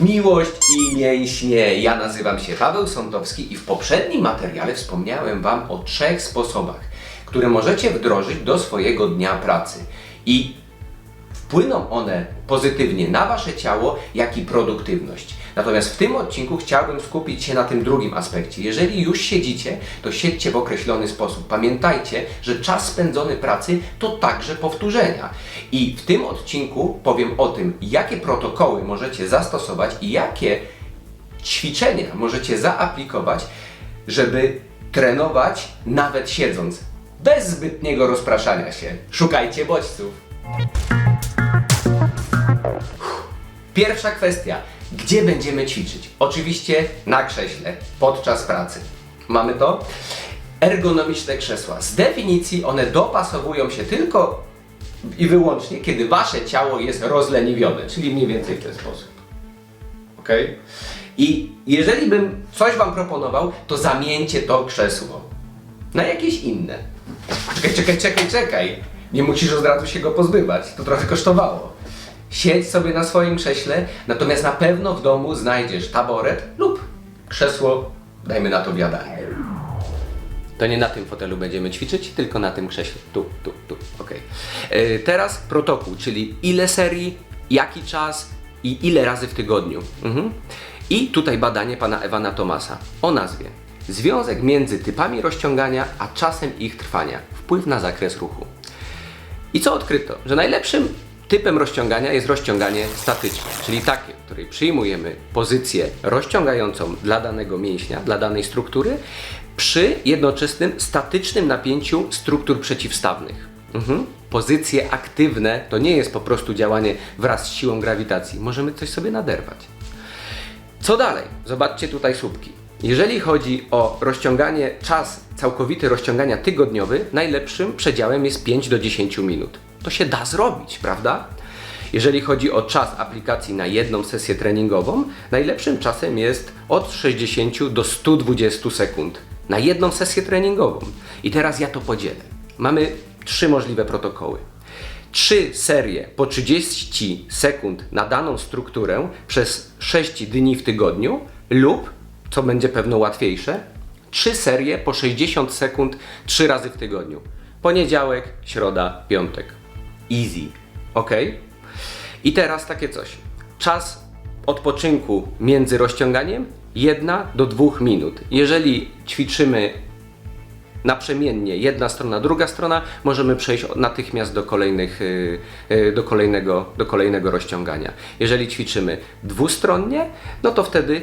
Miłość i mięśnie. Ja nazywam się Paweł Sądowski i w poprzednim materiale wspomniałem Wam o trzech sposobach, które możecie wdrożyć do swojego dnia pracy. I wpłyną one pozytywnie na Wasze ciało, jak i produktywność. Natomiast w tym odcinku chciałbym skupić się na tym drugim aspekcie. Jeżeli już siedzicie, to siedźcie w określony sposób. Pamiętajcie, że czas spędzony pracy to także powtórzenia. I w tym odcinku powiem o tym, jakie protokoły możecie zastosować i jakie ćwiczenia możecie zaaplikować, żeby trenować nawet siedząc, bez zbytniego rozpraszania się. Szukajcie bodźców. Pierwsza kwestia. Gdzie będziemy ćwiczyć? Oczywiście na krześle, podczas pracy. Mamy to? Ergonomiczne krzesła. Z definicji one dopasowują się tylko i wyłącznie, kiedy wasze ciało jest rozleniwione, czyli mniej więcej w ten sposób. Ok? I jeżeli bym coś wam proponował, to zamieńcie to krzesło na jakieś inne. Czekaj, czekaj, czekaj, czekaj. Nie musisz od razu się go pozbywać. To trochę kosztowało. Siedź sobie na swoim krześle, natomiast na pewno w domu znajdziesz taboret lub krzesło, dajmy na to biadanie. To nie na tym fotelu będziemy ćwiczyć, tylko na tym krześle. Tu, tu, tu. Ok. Teraz protokół, czyli ile serii, jaki czas i ile razy w tygodniu. Mhm. I tutaj badanie pana Ewana Tomasa o nazwie Związek między typami rozciągania a czasem ich trwania. Wpływ na zakres ruchu. I co odkryto? Że najlepszym typem rozciągania jest rozciąganie statyczne, czyli takie, w której przyjmujemy pozycję rozciągającą dla danego mięśnia, dla danej struktury, przy jednoczesnym statycznym napięciu struktur przeciwstawnych. Mhm. Pozycje aktywne to nie jest po prostu działanie wraz z siłą grawitacji. Możemy coś sobie naderwać. Co dalej? Zobaczcie tutaj słupki. Jeżeli chodzi o rozciąganie, czas całkowity rozciągania tygodniowy, najlepszym przedziałem jest 5 do 10 minut. To się da zrobić, prawda? Jeżeli chodzi o czas aplikacji na jedną sesję treningową, najlepszym czasem jest od 60 do 120 sekund na jedną sesję treningową. I teraz ja to podzielę. Mamy trzy możliwe protokoły. Trzy serie po 30 sekund na daną strukturę przez 6 dni w tygodniu lub, co będzie pewno łatwiejsze, trzy serie po 60 sekund 3 razy w tygodniu. Poniedziałek, środa, piątek. Easy. Ok? I teraz takie coś. Czas odpoczynku między rozciąganiem 1 do 2 minut. Jeżeli ćwiczymy naprzemiennie jedna strona, druga strona, możemy przejść natychmiast do, kolejnych, y, y, do, kolejnego, do kolejnego rozciągania. Jeżeli ćwiczymy dwustronnie, no to wtedy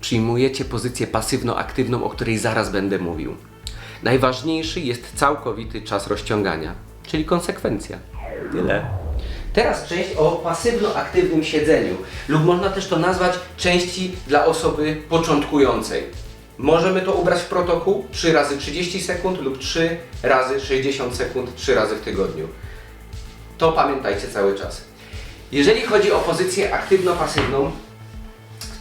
przyjmujecie pozycję pasywno-aktywną, o której zaraz będę mówił. Najważniejszy jest całkowity czas rozciągania, czyli konsekwencja. Tyle. Teraz część o pasywno-aktywnym siedzeniu, lub można też to nazwać części dla osoby początkującej. Możemy to ubrać w protokół 3 razy 30 sekund lub 3 razy 60 sekund 3 razy w tygodniu. To pamiętajcie cały czas. Jeżeli chodzi o pozycję aktywno-pasywną,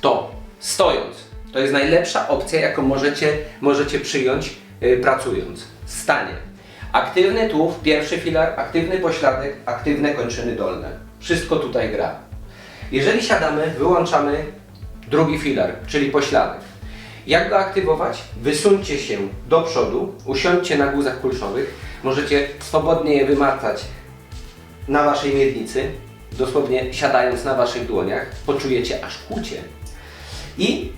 to stojąc, to jest najlepsza opcja, jaką możecie, możecie przyjąć yy, pracując. Stanie. Aktywny tułów, pierwszy filar, aktywny pośladek, aktywne kończyny dolne. Wszystko tutaj gra. Jeżeli siadamy, wyłączamy drugi filar, czyli pośladek. Jak go aktywować? Wysuńcie się do przodu, usiądźcie na guzach kulszowych. Możecie swobodnie je wymacać na waszej miednicy, dosłownie siadając na waszych dłoniach. Poczujecie aż kucie. I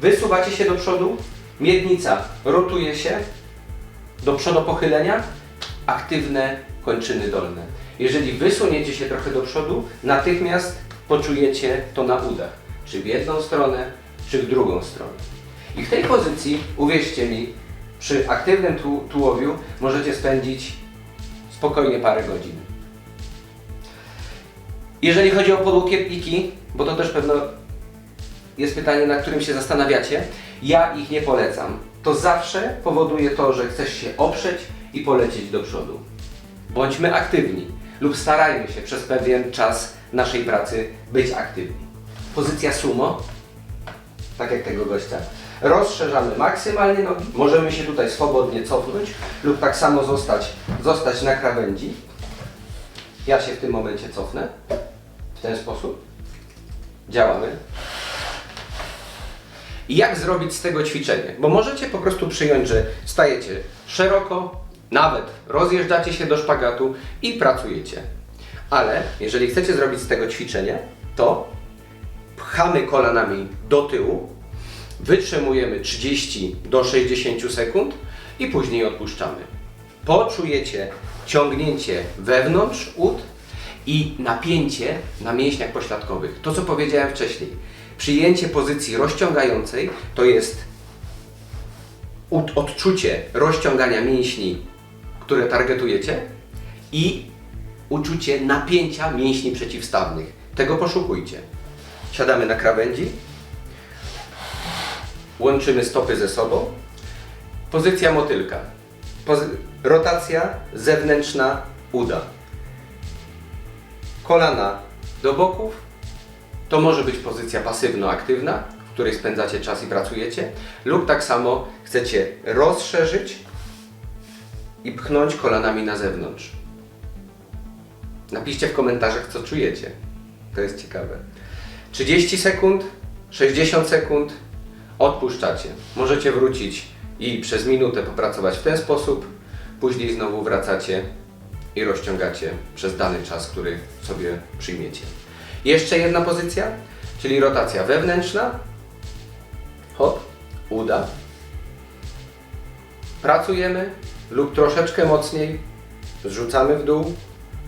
wysuwacie się do przodu, miednica rotuje się, do przodu pochylenia, aktywne kończyny dolne. Jeżeli wysuniecie się trochę do przodu, natychmiast poczujecie to na udach. Czy w jedną stronę, czy w drugą stronę. I w tej pozycji, uwierzcie mi, przy aktywnym tu tułowiu możecie spędzić spokojnie parę godzin. Jeżeli chodzi o podłokietniki, bo to też pewno jest pytanie, na którym się zastanawiacie, ja ich nie polecam. To zawsze powoduje to, że chcesz się oprzeć i polecieć do przodu. Bądźmy aktywni lub starajmy się przez pewien czas naszej pracy być aktywni. Pozycja sumo, tak jak tego gościa. Rozszerzamy maksymalnie nogi, możemy się tutaj swobodnie cofnąć lub tak samo zostać, zostać na krawędzi. Ja się w tym momencie cofnę w ten sposób. Działamy. Jak zrobić z tego ćwiczenie? Bo możecie po prostu przyjąć, że stajecie szeroko, nawet rozjeżdżacie się do szpagatu i pracujecie. Ale jeżeli chcecie zrobić z tego ćwiczenie, to pchamy kolanami do tyłu, wytrzymujemy 30 do 60 sekund i później odpuszczamy. Poczujecie ciągnięcie wewnątrz ud i napięcie na mięśniach pośladkowych. To, co powiedziałem wcześniej. Przyjęcie pozycji rozciągającej to jest odczucie rozciągania mięśni, które targetujecie i uczucie napięcia mięśni przeciwstawnych. Tego poszukujcie. Siadamy na krawędzi, łączymy stopy ze sobą. Pozycja motylka. Pozy- rotacja zewnętrzna uda. Kolana do boków. To może być pozycja pasywno-aktywna, w której spędzacie czas i pracujecie, lub tak samo chcecie rozszerzyć i pchnąć kolanami na zewnątrz. Napiszcie w komentarzach, co czujecie. To jest ciekawe. 30 sekund, 60 sekund, odpuszczacie. Możecie wrócić i przez minutę popracować w ten sposób, później znowu wracacie i rozciągacie przez dany czas, który sobie przyjmiecie. Jeszcze jedna pozycja, czyli rotacja wewnętrzna. Hop, uda. Pracujemy lub troszeczkę mocniej, zrzucamy w dół,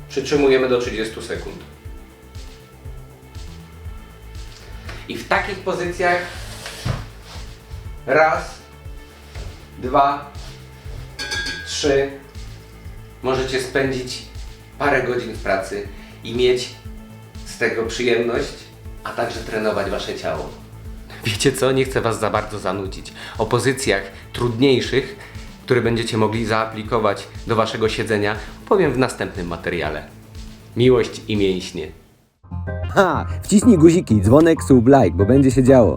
przytrzymujemy do 30 sekund. I w takich pozycjach raz, dwa, trzy, możecie spędzić parę godzin w pracy i mieć z tego przyjemność, a także trenować wasze ciało. Wiecie co? Nie chcę was za bardzo zanudzić. O pozycjach trudniejszych, które będziecie mogli zaaplikować do waszego siedzenia, powiem w następnym materiale. Miłość i mięśnie. Ha! Wciśnij guziki, dzwonek, sub, like, bo będzie się działo.